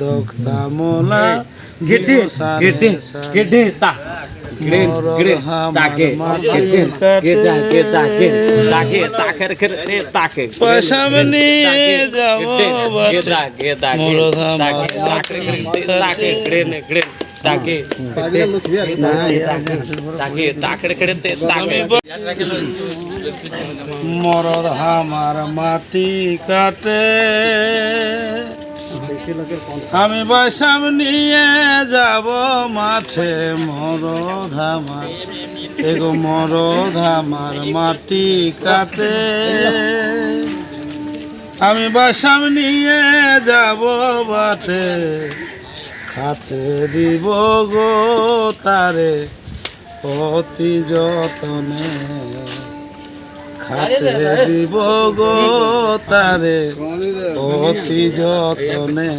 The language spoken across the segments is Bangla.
দোক্তা মোলা গেটে গেটে গেটে তা। গ্রেন গ্রেন তাকে গেছে গেজা গেজা গে তাকে তাকের করতে তাকে পয়সা যাব গেদা গেদা তাকে তাকে তাকে গ্রেন গ্রেন তাকে তাকে তাকে করতে তাকে মরদ হামার মাটি কাটে। আমি বৈশাম নিয়ে যাব মাঠে মরদ হামার এগো মরদ হামার মাটি কাটে। আমি বৈশাম নিয়ে যাব বাটে খাতে দিব গো তারে অতি যতনে। খাতে দিব গো তারে। অতি যতনে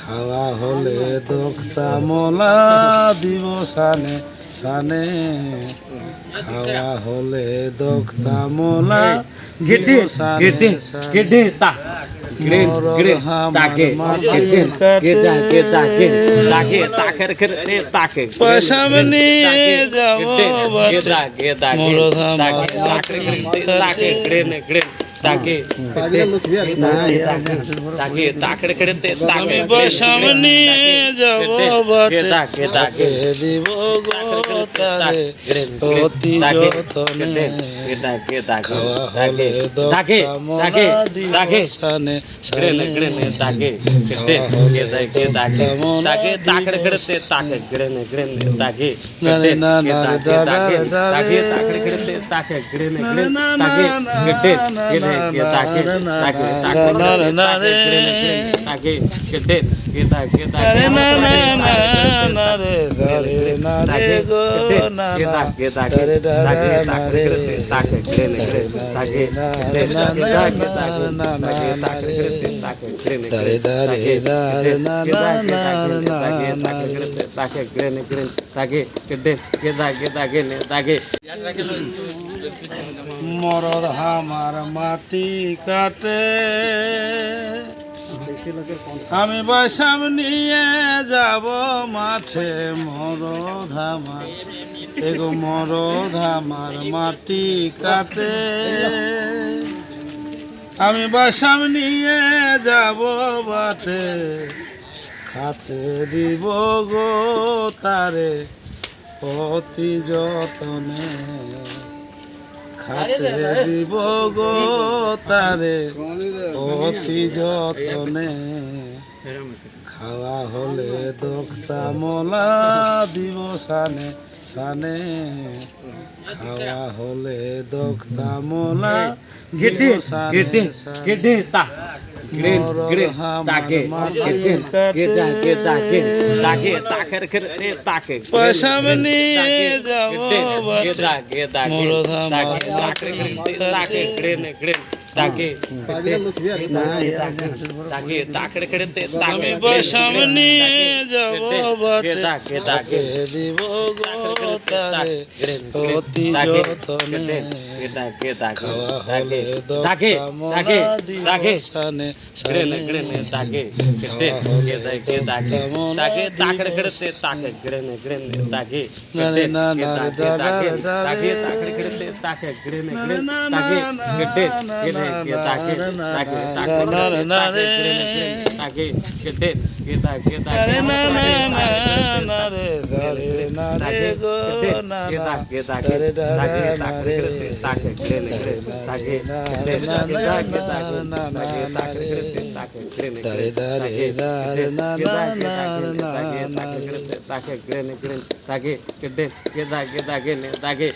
খাওয়া হলে দোক্তা মলা দিব সানে সানে। খাওয়া হলে দোক্তা মলা গেটে সানে গেটে গ্রেন গ্রেন তাকে গেছে কে যা কে তাকে তাকের করতে তাকে। পয়সা নিয়ে যাব গে তাকে তাকে তাকে তাকে তাকে তাকে করতে তাকে বৈশাম নিয়ে যাব বাটে গেদা গেদা গে খাতে দিব গো তারে অতি যতনে খাওয়া হলে তাকে দোক্তা তাকে মলা দিব তাকে সানে গ্রেন সানে গ্রেন তাকে গেটে গেদা গেদা গে তাকে তাকে করতে তাকে গ্রেন গ্রেন তাকে নারে না না রে দা দা তাকে দা তাকে রে। তাকে করতে তাকে গ্রেন গ্রেন তাকে তাকে তাকে তাকে। তাকে মরদ হামার মাটি কাটে। আমি বৈশাম নিয়ে যাব মাঠে, মরদ হামার এগো, মরদ হামার মাটি কাটে। আমি বৈশাম নিয়ে যাব বাটে খাতে দিব গো তারে অতি যতনে। খাতে দিব গো তারে। অতি যতনে খাওয়া হলে দোক্তা মলা দিব সানে সানে। খাওয়া হলে দোক্তা মলা দিব সানে সানে। পয়সা নিয়ে যাব তাকে তাকে আমি দিব গো? অতি যতনে খাওয়া হলে তাকে দোক্তা তাকে তাকে তাকে তাকে